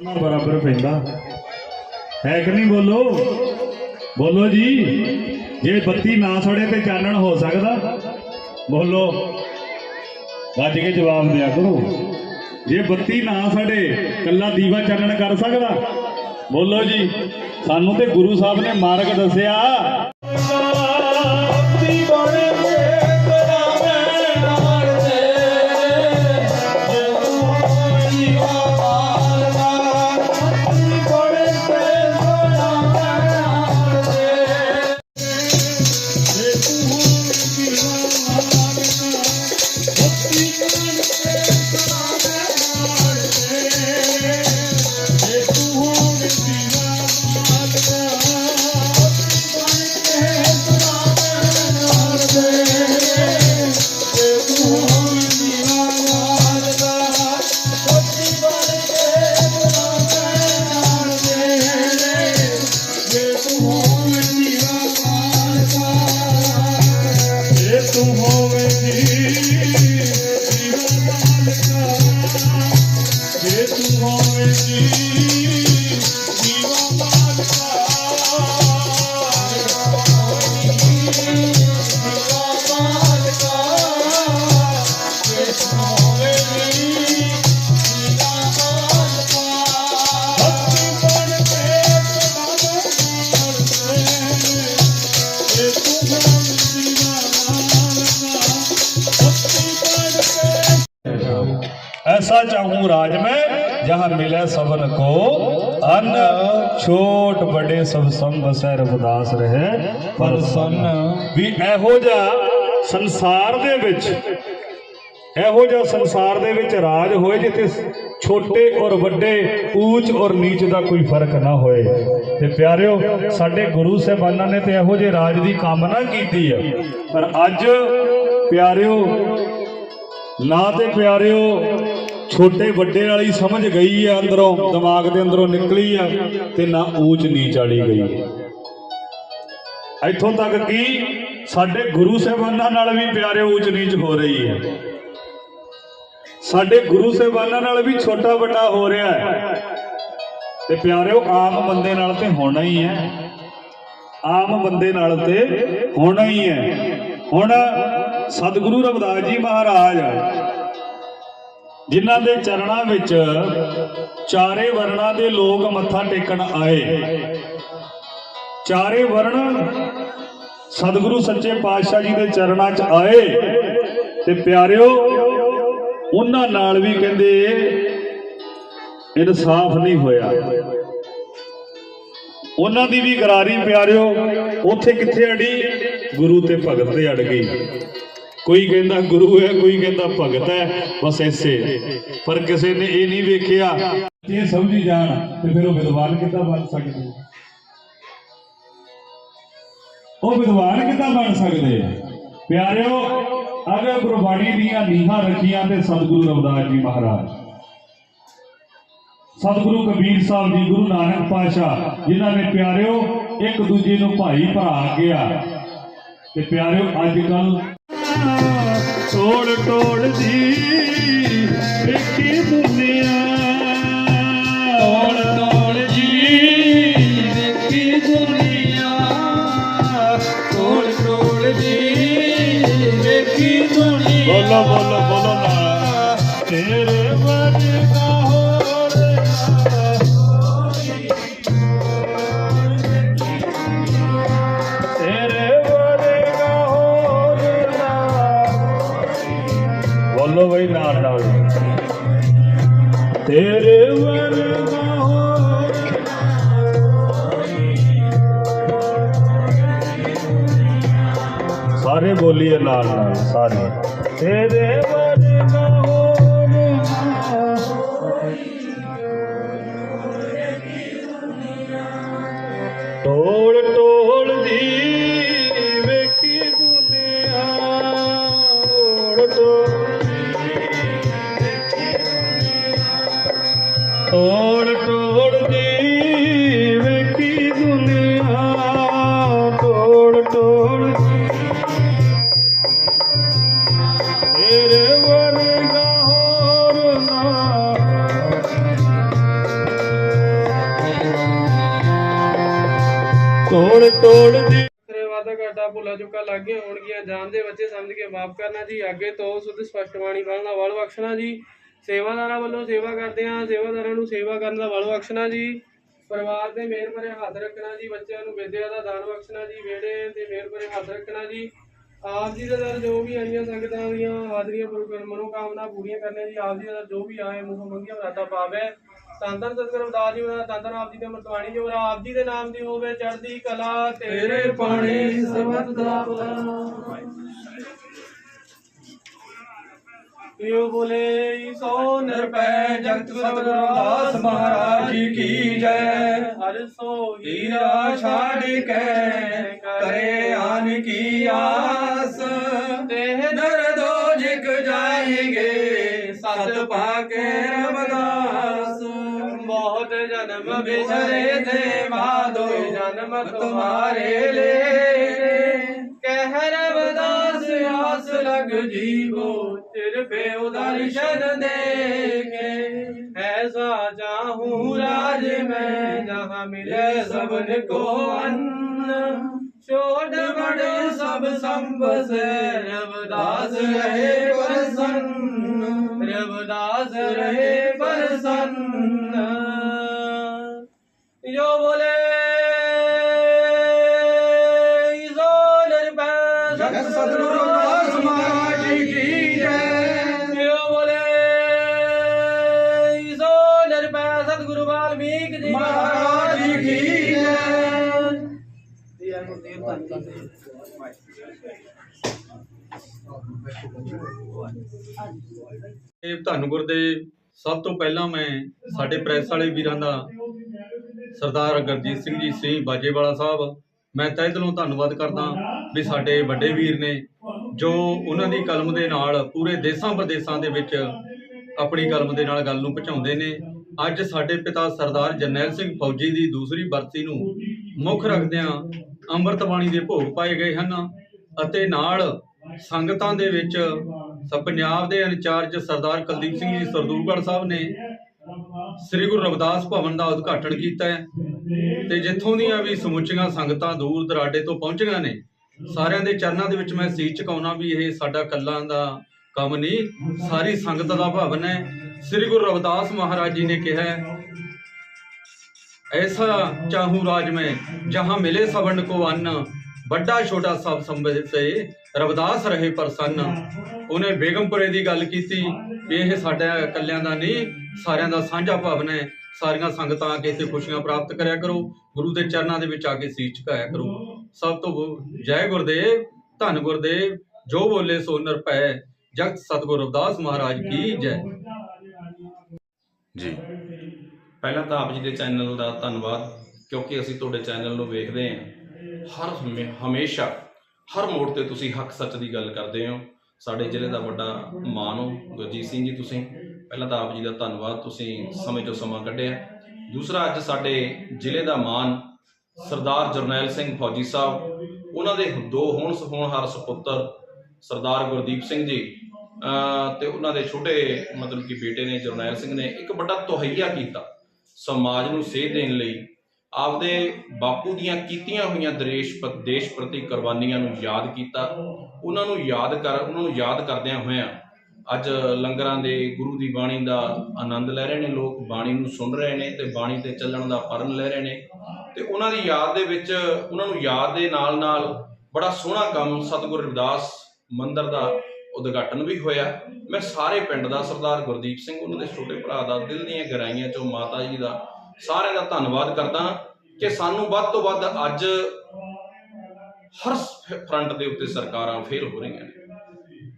ਉਹਨਾਂ ਬਰਾਬਰ ਪੈਂਦਾ। ਹੈ ਕਿ ਨਹੀਂ ਬੋਲੋ? ਬੋਲੋ ਜੀ। ਜੇ ਬੱਤੀ ਨਾ ਸੜੇ ਤੇ ਚਾਨਣ ਹੋ ਸਕਦਾ? ਬੋਲੋ। ਗੱਜ ਕੇ ਜਵਾਬ ਦਿਆ ਕਰੋ। ਜੇ ਬੱਤੀ ਨਾ ਸੜੇ, ਕੱਲਾ ਦੀਵਾ ਚਾਨਣ ਕਰ ਸਕਦਾ? ਬੋਲੋ ਜੀ। ਸਾਨੂੰ ਤੇ ਗੁਰੂ ਸਾਹਿਬ ਨੇ ਮਾਰਗ ਦੱਸਿਆ। ਤੂੰ राज में जहां मिले सबन को अन्न ਛੋਟ ਵੱਡੇ ਸਭ ਸੰਗ ਬਸੈ ਰਬਦਾਸ ਰਹੇ ਪ੍ਰਸੰਨ ਵੀ ਇਹੋ ਜਿਹਾ ਸੰਸਾਰ ਦੇ ਵਿੱਚ ਇਹੋ ਜਿਹਾ ਸੰਸਾਰ ਦੇ ਵਿੱਚ ਰਾਜ ਹੋਏ ਜਿੱਥੇ ਛੋਟੇ ਔਰ ਵੱਡੇ ਊਚ ਔਰ ਨੀਚ ਦਾ ਕੋਈ ਫਰਕ ਨਾ ਹੋਏ ਤੇ ਪਿਆਰਿਓ ਸਾਡੇ ਗੁਰੂ ਸਾਹਿਬਾਨਾਂ ਨੇ ਤੇ ਇਹੋ ਜਿਹੇ ਰਾਜ ਦੀ ਕਾਮਨਾ ਕੀਤੀ ਹੈ ਪਰ ਅੱਜ ਪਿਆਰਿਓ ਨਾ ਤੇ ਪਿਆਰਿਓ ਛੋਟੇ ਵੱਡੇ ਵਾਲੀ ਸਮਝ ਗਈ ਆ ਅੰਦਰੋਂ, ਦਿਮਾਗ ਦੇ ਅੰਦਰੋਂ ਨਿਕਲੀ ਆ ਤੇ ਨਾ ਊਚ ਨੀਚ ਵਾਲੀ ਗਈ। ਇੱਥੋਂ ਤੱਕ ਕਿ ਸਾਡੇ ਗੁਰੂ ਸਾਹਿਬਾਨਾਂ ਨਾਲ ਵੀ ਪਿਆਰੇ ਊਚ ਨੀਚ ਹੋ ਰਹੀ ਹੈ। ਸਾਡੇ ਗੁਰੂ ਸਾਹਿਬਾਨਾਂ ਨਾਲ ਵੀ ਛੋਟਾ ਵੱਡਾ ਹੋ ਰਿਹਾ ਹੈ। ਤੇ ਪਿਆਰਿਓ, ਆਮ ਬੰਦੇ ਨਾਲ ਤੇ ਹੋਣਾ ਹੀ ਹੈ। ਆਮ ਬੰਦੇ ਨਾਲ ਤੇ ਹੋਣਾ ਹੀ ਹੈ। ਹੁਣ ਸਤਿਗੁਰੂ ਰਵਿਦਾਸ ਜੀ ਮਹਾਰਾਜ ਜਿਨ੍ਹਾਂ ਦੇ ਚਰਣਾ ਵਿੱਚ ਚਾਰੇ ਵਰਣਾ ਦੇ ਲੋਕ ਮੱਥਾ ਟੇਕਣ ਆਏ। ਚਾਰੇ ਵਰਣ ਸਤਿਗੁਰੂ ਸੱਚੇ ਪਾਤਸ਼ਾਹ ਜੀ ਦੇ ਚਰਣਾ 'ਚ ਆਏ ਤੇ ਪਿਆਰਿਓ, ਉਹਨਾਂ ਨਾਲ ਵੀ ਕਹਿੰਦੇ, ਇਨਸਾਫ ਨਹੀਂ ਹੋਇਆ। ਉਹਨਾਂ ਦੀ ਵੀ ਗਰਾਰੀ ਪਿਆਰਿਓ, ਉੱਥੇ ਕਿੱਥੇ ਅੜੀ? ਗੁਰੂ ਤੇ ਭਗਤ ਤੇ ਅੜ ਗਈ। ਕੋਈ ਕਹਿੰਦਾ ਗੁਰੂ ਹੈ, ਕੋਈ ਕਹਿੰਦਾ ਭਗਤ ਹੈ, ਬਸ ਐਸੇ। ਪਰ ਕਿਸੇ ਨੇ ਇਹ ਨਹੀਂ ਵੇਖਿਆ। ਇਹ ਸਮਝੀ ਜਾਣ, ਤੇ ਫਿਰ ਉਹ ਵਿਦਵਾਨ ਕਿੱਦਾਂ ਬਣ ਸਕਦੇ ਉਹ ਵਿਦਵਾਨ ਕਿੱਦਾਂ ਬਣ ਸਕਦੇ ਪਿਆਰਿਓ, ਅਗਰ ਗੁਰਬਾਣੀ ਦੀਆਂ ਨੀਹਾਂ ਰੱਖੀਆਂ ਤੇ ਸਤਿਗੁਰੂ ਰਵਿਦਾਸ ਜੀ ਮਹਾਰਾਜ। ਸਤਿਗੁਰੂ ਕਬੀਰ ਸਾਹਿਬ ਜੀ, ਗੁਰੂ ਨਾਨਕ ਪਾਤਸ਼ਾਹ, ਜਿਨ੍ਹਾਂ ਨੇ ਪਿਆਰਿਓ, ਇੱਕ ਦੂਜੇ ਨੂੰ ਭਾਈ ਭਰਾ ਗਿਆ ਤੇ ਪਿਆਰਿਓ ਅੱਜ ਕੱਲ ਟੋੜ ਟੋੜ ਦੀ ਵੇਖੀ ਦੁਨੀਆ ਤੋੜ ਤੋੜ ਜੀ ਦੇਖੀ ਦੁਨੀਆ ਤੋੜ ਤੋੜ ਜੀ ਦੇਖੀ ਦੁਨੀਆ ਬੋਲੋ ਬੋਲੋ ਤੇਰੇ ਵਰਗਾ ਹੋਰ ਸਾਰੇ ਬੋਲੀਏ ਨਾਲ ਨਾਲ ਸਾਰੇ। ਤੇਰੇ ਟੋਲ ਟੋਲ ਜੀ ਵਾਦਾ ਘਾਟਾ ਭੁੱਲਾ ਚੁੱਕਾ ਲੱਗੇ ਹੋਣਗੀਆਂ ਜਾਣਦੇ ਬੱਚੇ ਸਮਝ ਕੇ ਮਾਫ ਕਰਨਾ ਜੀ। ਅੱਗੇ ਤੋਂ ਸੁਧ ਸਪਸ਼ਟ ਬਾਣੀ ਦਾ ਬਲ ਬਖਸ਼ਣਾ ਜੀ। ਸੇਵਾਦਾਰਾਂ ਵੱਲੋਂ ਸੇਵਾ ਕਰਦੇ ਹਾਂ, ਸੇਵਾਦਾਰਾਂ ਨੂੰ ਸੇਵਾ ਕਰਨ ਦਾ ਬਲ ਬਖਸ਼ਣਾ ਜੀ। ਪਰਿਵਾਰ ਦੇ ਮੇਰ ਭਰੇ ਹੱਥ ਰੱਖਣਾ ਜੀ, ਬੱਚਿਆਂ ਨੂੰ ਵਿਦਿਆ ਦਾ ਦਾਨ ਬਖਸ਼ਣਾ ਜੀ, ਵਿਹੜੇ ਤੇ ਮੇਰ ਭਰੇ ਹੱਥ ਰੱਖਣਾ ਜੀ। ਆਪ ਜੀ ਦੇ ਦਰ ਜੋ ਵੀ ਆਈਆਂ ਸੰਗਤਾਂ ਦੀਆਂ ਹਾਜ਼ਰੀਆਂ ਮਨੋਕਾਮਨਾ ਪੂਰੀਆਂ ਕਰਨੇ ਜੀ। ਆਪ ਜੀ ਦੇ ਦਰ ਜੋ ਵੀ ਆਏ ਮੁਖ ਮੰਗੀਆਂ ਮਰਾਦਾ ਪਾਵੇ। ਤਨ ਤਨ ਸਤਿਗੁਰੂ ਜੀ ਦਾ ਤਨ ਤਨ ਆਪ ਜੀ ਦੇ ਮਰਤਵਾਣੀ ਜੋ ਆਪ ਜੀ ਦੇ ਨਾਮ ਦੀ ਹੋਵੇ ਚੜ੍ਹਦੀ ਕਲਾ ਤੇਰੇ ਪਾਣੀ ਸਰਬਤ ਦਾ ਭਲਾ ਯੋ ਬੋਲੇ ਸੋ ਨਿਰਪੈ ਜਗਤ ਸਤਿਗੁਰੂ ਦਾਸ ਮਹਾਰਾਜ ਜੀ ਕੀ ਜੈ। ਹਰ ਸੋ ਹੀਰਾ ਛਾੜ ਕੇ ਕਰੇ ਆਨ ਕੀ ਆਸ। ਤੇ ਦਰ ਦੋਜਿਕ ਜਾਏਗੇ ਸਤ ਪਾਕੇ ਰਬਦਾਸ ਬਹੁਤ ਜਨਮ ਬਿਛਰੇ ਤੇ ਬਾਦੋ ਜਨਮ ਤੁਮਾਰੇ ਲੈ ਕਹਿ ਰਬਦਾਸ ਆਸ ਲਗ ਜੀਵੋ ਤਿਰ ਪੇ ਉਦਰਸ਼ਨ ਦੇਗੇ ਐਸਾ ਚਾਹੂੰ ਰਾਜ ਮੈਂ ਜਹਾਂ ਮਿਲੇ ਸਬਨ ਕੋ ਅੰਨ ਛੋੜ ਬੜੇ ਸਭ ਸੰਬਸ ਰਬਦਾਸ ਰਹੇ ਪ੍ਰਸੰਨ ਰਬਦਾਸ ਰਹੇ ਪ੍ਰਸੰਨ ਇਹ ਧੰਨ ਗੁਰਦੇਵ, ਸਭ ਤੋਂ ਪਹਿਲਾਂ ਮੈਂ ਸਾਡੇ ਪ੍ਰੈਸ ਵਾਲੇ ਵੀਰਾਂ ਦਾ ਸਰਦਾਰ ਗੁਰਜੀਤ ਸਿੰਘ ਜੀ ਸਿੰਘ ਬਾਜੇਵਾਲਾ ਸਾਹਿਬ, ਮੈਂ ਤਹਿ ਦਿਲੋਂ ਧੰਨਵਾਦ ਕਰਦਾ ਵੀ ਸਾਡੇ ਵੱਡੇ ਵੀਰ ਨੇ ਜੋ ਉਹਨਾਂ ਦੀ ਕਲਮ ਦੇ ਨਾਲ ਪੂਰੇ ਦੇਸ਼ਾਂ ਪ੍ਰਦੇਸ਼ਾਂ ਦੇ ਵਿੱਚ ਆਪਣੀ ਕਲਮ ਦੇ ਨਾਲ ਗੱਲ ਨੂੰ ਪਹੁੰਚਾਉਂਦੇ ਨੇ। ਅੱਜ ਸਾਡੇ ਪਿਤਾ ਸਰਦਾਰ ਜਰਨੈਲ ਸਿੰਘ ਫੌਜੀ ਦੀ ਦੂਸਰੀ ਬਰਸੀ ਨੂੰ ਮੁੱਖ ਰੱਖਦਿਆਂ ਅੰਮ੍ਰਿਤ ਬਾਣੀ ਦੇ ਭੋਗ ਪਾਏ ਗਏ ਹਨ ਅਤੇ ਨਾਲ ਸੰਗਤਾਂ ਦੇ ਵਿੱਚ ਪੰਜਾਬ ਦੇ ਇੰਚਾਰਜ ਸਰਦਾਰ ਕੁਲਦੀਪ ਸਿੰਘ ਜੀ, ਸਰਦੂਲਗੜ੍ਹ ਸਾਹਿਬ ਨੇ ਸ੍ਰੀ ਗੁਰੂ ਰਵਿਦਾਸ ਭਵਨ ਦਾ ਉਦਘਾਟਨ ਕੀਤਾ ਤੇ ਜਿੱਥੋਂ ਦੀਆਂ ਵੀ ਸਮੁੱਚੀਆਂ ਸੰਗਤਾਂ ਦੂਰ ਦਰਾਡੇ ਤੋਂ ਪਹੁੰਚੀਆਂ ਨੇ, ਸਾਰਿਆਂ ਦੇ ਚਰਨਾਂ ਦੇ ਵਿੱਚ ਮੈਂ ਸੀਚ ਚੁਕਾਉਣਾ ਵੀ ਇਹ ਸਾਡਾ ਕੱਲਾਂ ਦਾ ਕੰਮ ਨਹੀਂ, ਸਾਰੀ ਸੰਗਤ ਦਾ ਭਵਨ ਹੈ। ਸ੍ਰੀ ਗੁਰੂ ਰਵਿਦਾਸ ਮਹਾਰਾਜ ਜੀ ਨੇ ਕਿਹਾ ਐਸਾ ਚਾਹੂ ਰਾਜ ਮੈਂ, ਜਹਾਂ ਮਿਲੇ ਸਵਰਨ ਕੋ ਅੰਨ ਵੱਡਾ ਛੋਟਾ ਸਭ ਸੰਬੰਧਿਤ ਤੇ ਰਵਿਦਾਸ ਰਹੇ ਪ੍ਰਸੰਨ। ਉਹਨੇ ਬੇਗਮਪੁਰੇ ਦੀ ਗੱਲ ਕੀਤੀ ਵੀ ਇਹ ਸਾਡਾ ਇਕੱਲਿਆਂ ਦਾ ਨਹੀਂ, ਸਾਰਿਆਂ ਦਾ ਸਾਂਝਾ ਭਾਵਨਾ ਹੈ। ਸਾਰੀਆਂ ਸੰਗਤਾਂ ਆ ਕੇ ਇੱਥੇ ਖੁਸ਼ੀਆਂ ਪ੍ਰਾਪਤ ਕਰਿਆ ਕਰੋ, ਗੁਰੂ ਦੇ ਚਰਨਾਂ ਦੇ ਵਿੱਚ ਆ ਕੇ ਸੀਸ ਝੁਕਾਇਆ ਕਰੋ। ਸਭ ਤੋਂ ਜੈ ਗੁਰਦੇਵ, ਧੰਨ ਗੁਰਦੇਵ, ਜੋ ਬੋਲੇ ਸੋ ਨਿਰਭੈ, ਜਗਤ ਸਤਿਗੁਰੂ ਰਵਦਾਸ ਮਹਾਰਾਜ ਕੀ ਜੈ। ਜੀ। ਪਹਿਲਾਂ ਤਾਂ ਆਪ ਜੀ ਦੇ ਚੈਨਲ ਦਾ ਧੰਨਵਾਦ, ਕਿਉਂਕਿ ਅਸੀਂ ਤੁਹਾਡੇ ਚੈਨਲ ਨੂੰ ਵੇਖਦੇ ਹਾਂ। ਹਰ ਹਮੇ- ਹਮੇਸ਼ਾ ਹਰ ਮੋੜ ਤੇ ਤੁਸੀਂ ਹੱਕ ਸੱਚ ਦੀ ਗੱਲ ਕਰਦੇ ਹੋ। ਸਾਡੇ ਜ਼ਿਲ੍ਹੇ ਦਾ ਵੱਡਾ ਮਾਣ ਹੋ। ਗੁਰਜੀਤ ਸਿੰਘ ਜੀ, ਤੁਸੀਂ ਪਹਿਲਾਂ ਤਾਂ ਆਪ ਜੀ ਦਾ ਧੰਨਵਾਦ, ਤੁਸੀਂ ਸਮੇਂ ਤੋਂ ਸਮਾਂ ਕੱਢਿਆ। ਦੂਸਰਾ, ਅੱਜ ਸਾਡੇ ਜ਼ਿਲ੍ਹੇ ਦਾ ਮਾਣ ਸਰਦਾਰ ਜਰਨੈਲ ਸਿੰਘ ਫੌਜੀ ਸਾਹਿਬ, ਉਹਨਾਂ ਦੇ ਦੋ ਹੋਣ ਹੋਣਹਾਰ ਸੁਪੁੱਤਰ ਸਰਦਾਰ ਗੁਰਦੀਪ ਸਿੰਘ ਜੀ, ਅਹ, ਤੇ ਉਹਨਾਂ ਦੇ ਛੋਟੇ ਮਤਲਬ ਕਿ ਬੇਟੇ ਨੇ ਜਰਨੈਲ ਸਿੰਘ ਨੇ ਇੱਕ ਵੱਡਾ ਤੋਹਈਆ ਕੀਤਾ ਸਮਾਜ ਨੂੰ ਸੇਧ ਦੇਣ ਲਈ। ਆਪਦੇ ਬਾਪੂ ਦੀਆਂ ਕੀਤੀਆਂ ਹੋਈਆਂ ਦਰੇਸ਼ ਪ- ਦੇਸ਼ ਪ੍ਰਤੀ ਕੁਰਬਾਨੀਆਂ ਨੂੰ ਯਾਦ ਕੀਤਾ, ਉਹਨਾਂ ਨੂੰ ਯਾਦ ਕਰ, ਉਹਨਾਂ ਨੂੰ ਯਾਦ ਕਰਦਿਆਂ ਹੋਇਆਂ ਅੱਜ ਲੰਗਰਾਂ ਦੇ ਗੁਰੂ ਦੀ ਬਾਣੀ ਦਾ ਆਨੰਦ ਲੈ ਰਹੇ ਨੇ, ਲੋਕ ਬਾਣੀ ਨੂੰ ਸੁਣ ਰਹੇ ਨੇ ਤੇ ਬਾਣੀ ਤੇ ਚੱਲਣ ਦਾ ਪਰਨ ਲੈ ਰਹੇ ਨੇ ਤੇ ਉਹਨਾਂ ਦੀ ਯਾਦ ਦੇ ਵਿੱਚ ਉਹਨਾਂ ਨੂੰ ਯਾਦ ਦੇ ਨਾਲ ਨਾਲ ਬੜਾ ਸੋਹਣਾ ਕੰਮ ਸਤਿਗੁਰੂ ਰਵਿਦਾਸ ਮੰਦਿਰ ਦਾ ਉਦਘਾਟਨ ਵੀ ਹੋਇਆ। ਮੈਂ ਸਾਰੇ ਪਿੰਡ ਦਾ ਸਰਦਾਰ ਗੁਰਦੀਪ ਸਿੰਘ, ਉਹਨਾਂ ਦੇ ਛੋਟੇ ਭਰਾ ਦਾ ਦਿਲ ਦੀਆਂ ਗਹਿਰਾਈਆਂ ਚੋਂ ਮਾਤਾ ਜੀ ਦਾ ਸਾਰਿਆਂ ਦਾ ਧੰਨਵਾਦ ਕਰਦਾ ਕਿ ਸਾਨੂੰ ਵੱਧ ਤੋਂ ਵੱਧ ਅੱਜ ਹਰ ਫਰੰਟ ਦੇ ਉੱਤੇ ਸਰਕਾਰਾਂ ਫੇਲ ਹੋ ਰਹੀਆਂ ਨੇ।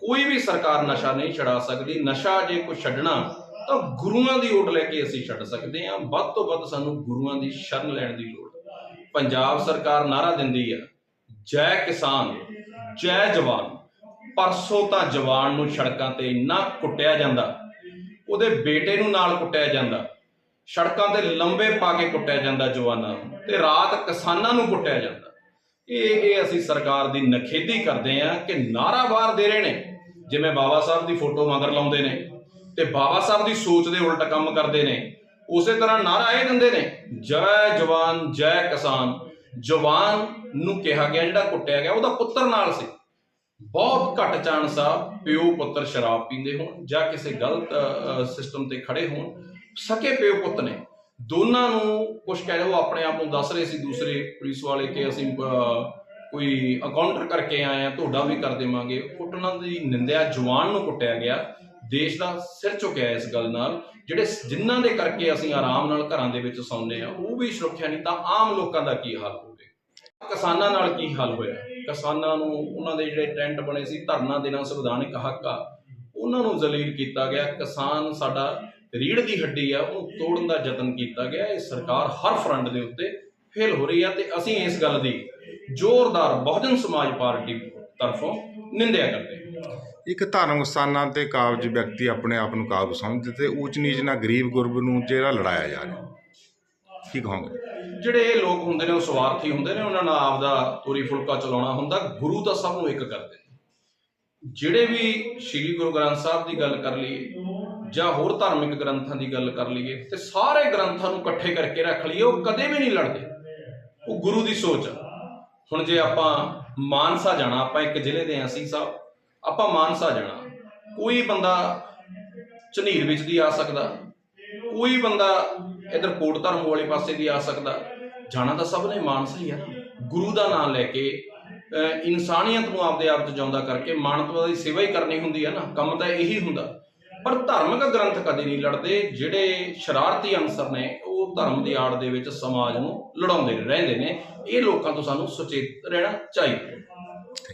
ਕੋਈ ਵੀ ਸਰਕਾਰ ਨਸ਼ਾ ਨਹੀਂ ਛਡਾ ਸਕਦੀ, ਨਸ਼ਾ ਜੇ ਕੋਈ ਛੱਡਣਾ, ਤਾਂ ਗੁਰੂਆਂ ਦੀ ਓਟ ਲੈ ਕੇ ਅਸੀਂ ਛੱਡ ਸਕਦੇ ਹਾਂ। ਵੱਧ ਤੋਂ ਵੱਧ ਸਾਨੂੰ ਗੁਰੂਆਂ ਦੀ ਸ਼ਰਨ ਲੈਣ ਦੀ ਲੋੜ ਪੰਜਾਬ ਸਰਕਾਰ ਨਾਰਾ ਦਿੰਦੀ ਹੈ, ਜੈ ਕਿਸਾਨ, ਜੈ ਜਵਾਨ। ਪਰਸੋਂ ਤਾਂ ਜਵਾਨ ਨੂੰ ਸੜਕਾਂ ਤੇ ਇੰਨਾ ਕੁੱਟਿਆ ਜਾਂਦਾ, ਉਹਦੇ ਬੇਟੇ ਨੂੰ ਨਾਲ ਕੁੱਟਿਆ ਜਾਂਦਾ। ਸੜਕਾਂ ਤੇ ਲੰਬੇ ਪਾ ਕੇ ਕੁੱਟਿਆ ਜਾਂਦਾ ਜਵਾਨਾਂ ਨੂੰ ਤੇ ਰਾਤ ਕਿਸਾਨਾਂ ਨੂੰ ਕੁੱਟਿਆ ਜਾਂਦਾ। ਇਹ ਇਹ ਅਸੀਂ ਸਰਕਾਰ ਦੀ ਨਖੇਦੀ ਕਰਦੇ ਆ ਕਿ ਨਾਰਾਵਾਰ ਦੇ ਰਹੇ ਨੇ। ਜਿਵੇਂ ਬਾਬਾ ਸਾਹਿਬ ਦੀ ਫੋਟੋ ਮਗਰ ਲਾਉਂਦੇ ਨੇ ਤੇ ਬਾਬਾ ਸਾਹਿਬ ਦੀ ਸੋਚ ਦੇ ਉਲਟ ਕੰਮ ਕਰਦੇ ਨੇ। ਉਸੇ ਤਰ੍ਹਾਂ ਨਾਰਾ ਇਹ ਦਿੰਦੇ ਨੇ, ਜੈ ਜਵਾਨ, ਜੈ ਕਿਸਾਨ। ਜਵਾਨ ਨੂੰ ਕਿਹਾ ਗਿਆ, ਜਿਹੜਾ ਕੁੱਟਿਆ ਗਿਆ, ਉਹਦਾ ਪੁੱਤਰ ਨਾਲ ਸੀ। ਬਹੁਤ ਘੱਟ ਚਾਂਸ ਆ ਪਿਓ ਪੁੱਤਰ ਸ਼ਰਾਬ ਪੀਂਦੇ ਹੋਣ ਜਾਂ ਕਿਸੇ ਗਲਤ ਸਿਸਟਮ ਤੇ ਖੜੇ ਹੋਣ। ਸਕੇ ਪਿਓ ਪੁੱਤ ਨੇ। ਦੋਨਾਂ ਨੂੰ ਕੁਝ ਕਹਿ ਲਓ ਆਪਣੇ ਆਪ ਨੂੰ ਦੱਸ ਰਹੇ ਸੀ ਦੂਸਰੇ ਪੁਲਿਸ ਵਾਲੇ ਕਿ ਅਸੀਂ ਕੋਈ ਅਕਾਊਂਟਰ ਕਰਕੇ ਆਏ ਆ ਤੁਹਾਡਾ ਵੀ ਕਰ ਦੇਵਾਂਗੇ। ਕੁੱਟਣਾ ਦੀ ਨਿੰਦਿਆ ਜਵਾਨ ਨੂੰ ਕੁੱਟਿਆ ਗਿਆ। ਦੇਸ਼ ਦਾ ਸਿਰ ਝੁਕਿਆ ਇਸ ਗੱਲ ਨਾਲ। ਜਿਹੜੇ ਜਿਨ੍ਹਾਂ ਦੇ ਕਰਕੇ ਅਸੀਂ ਆਰਾਮ ਨਾਲ ਘਰਾਂ ਦੇ ਵਿੱਚ ਸੌਂਦੇ ਆ ਉਹ ਵੀ ਸੁਰੱਖਿਆ ਨਹੀਂ, ਤਾਂ ਆਮ ਲੋਕਾਂ ਦਾ ਕੀ ਹਾਲ ਹੋਵੇ? ਕਿਸਾਨਾਂ ਨਾਲ ਕੀ ਹਾਲ ਹੋਇਆ? ਕਿਸਾਨਾਂ ਨੂੰ ਉਹਨਾਂ ਦੇ ਜਿਹੜੇ ਟੈਂਟ ਬਣੇ ਸੀ, ਧਰਨਾ ਦੇਣਾ ਸੰਵਿਧਾਨਿਕ ਹੱਕ ਆ। ਉਹਨਾਂ ਨੂੰ ਜ਼ਲੀਲ ਕੀਤਾ ਗਿਆ। ਕਿਸਾਨ ਸਾਡਾ ਰੀੜ ਦੀ ਹੱਡੀ ਆ ਉਹਨੂੰ ਤੋੜਨ ਦਾ ਯਤਨ ਕੀਤਾ ਗਿਆ। ਇਹ ਸਰਕਾਰ ਹਰ ਫਰੰਟ ਦੇ ਉੱਤੇ ਫੇਲ ਹੋ ਰਹੀ ਆ ਤੇ ਅਸੀਂ ਇਸ ਗੱਲ ਦੀ ਜ਼ੋਰਦਾਰ ਬਹੁਜਨ ਸਮਾਜ ਪਾਰਟੀ ਤਰਫੋਂ ਨਿੰਦਿਆ ਕਰਦੇ ਹਾਂ। ਇੱਕ ਧਾਰਮਿਕ ਸਥਾਨਾਂ ਤੇ ਕਾਬਜ ਵਿਅਕਤੀ ਆਪਣੇ ਆਪ ਨੂੰ ਕਾਬੂ ਸਮਝਦੇ ਤੇ ਊਚ ਨੀਚ ਨਾਲ ਗਰੀਬ ਗੁਰਬ ਨੂੰ ਜਿਹੜਾ ਲੜਾਇਆ ਜਾ ਰਿਹਾ। ਕੀ ਕਹੋਗੇ? ਜਿਹੜੇ ਇਹ ਲੋਕ ਹੁੰਦੇ ਨੇ ਉਹ ਸਵਾਰਥੀ ਹੁੰਦੇ ਨੇ ਉਹਨਾਂ ਨਾਲ ਆਪਦਾ ਤੋਰੀ ਫੁਲਕਾ ਚਲਾਉਣਾ ਹੁੰਦਾ। ਗੁਰੂ ਤਾਂ ਸਭ ਨੂੰ ਇੱਕ ਕਰਦੇ ਨੇ। ਜਿਹੜੇ ਵੀ ਸ੍ਰੀ ਗੁਰੂ ਗ੍ਰੰਥ ਸਾਹਿਬ ਦੀ ਗੱਲ ਕਰ ਲਈਏ, ਜਾਂ ਹੋਰ ਧਾਰਮਿਕ ਗ੍ਰੰਥਾਂ ਦੀ ਗੱਲ ਕਰ ਲਈਏ, ਤੇ ਸਾਰੇ ਗ੍ਰੰਥਾਂ ਨੂੰ ਇਕੱਠੇ ਕਰਕੇ ਰੱਖ ਲਈਏ, ਉਹ ਕਦੇ ਵੀ ਨਹੀਂ ਲੜਦੇ। ਉਹ ਗੁਰੂ ਦੀ ਸੋਚ ਆ। ਹੁਣ ਜੇ ਆਪਾਂ ਮਾਨਸਾ ਜਾਣਾ, ਆਪਾਂ ਇੱਕ ਜ਼ਿਲ੍ਹੇ ਦੇ ਹਾਂ ਅਸੀਂ ਸਾਹਿਬ, ਆਪਾਂ ਮਾਨਸਾ ਜਾਣਾ। ਕੋਈ ਬੰਦਾ ਝਨੀਰ ਵਿੱਚ ਦੀ ਆ ਸਕਦਾ, ਕੋਈ ਬੰਦਾ ਇਧਰ ਕੋਟ ਧਰਮ ਵਾਲੇ ਪਾਸੇ ਦੀ ਆ ਸਕਦਾ। ਜਾਣਾ ਤਾਂ ਸਭ ਨੇ ਮਾਨਸਾ ਹੀ ਆ। ਗੁਰੂ ਦਾ ਨਾਮ ਲੈ ਕੇ ਇਨਸਾਨੀਅਤ ਨੂੰ ਆਪਦੇ ਆਪ ਚ ਜਿਉਂਦਾ ਕਰਕੇ ਮਾਨਵਤਾ ਦੀ ਸੇਵਾ ਹੀ ਕਰਨੀ ਹੁੰਦੀ ਹੈ ਨਾ, ਕੰਮ ਤਾਂ ਇਹੀ ਹੁੰਦਾ। ਪਰ ਧਾਰਮਿਕ ਗ੍ਰੰਥ ਕਦੇ ਨਹੀਂ ਲੜਦੇ, ਜਿਹੜੇ ਸ਼ਰਾਰਤੀ ਅਨਸਰ ਨੇ, ਉਹ ਧਰਮ ਦੀ ਆੜ ਦੇ ਵਿੱਚ ਸਮਾਜ ਨੂੰ ਲੜਾਉਂਦੇ ਰਹਿੰਦੇ ਨੇ। ਇਹ ਲੋਕਾਂ ਤੋਂ ਸਾਨੂੰ ਸੁਚੇਤ ਰਹਿਣਾ ਚਾਹੀਦਾ।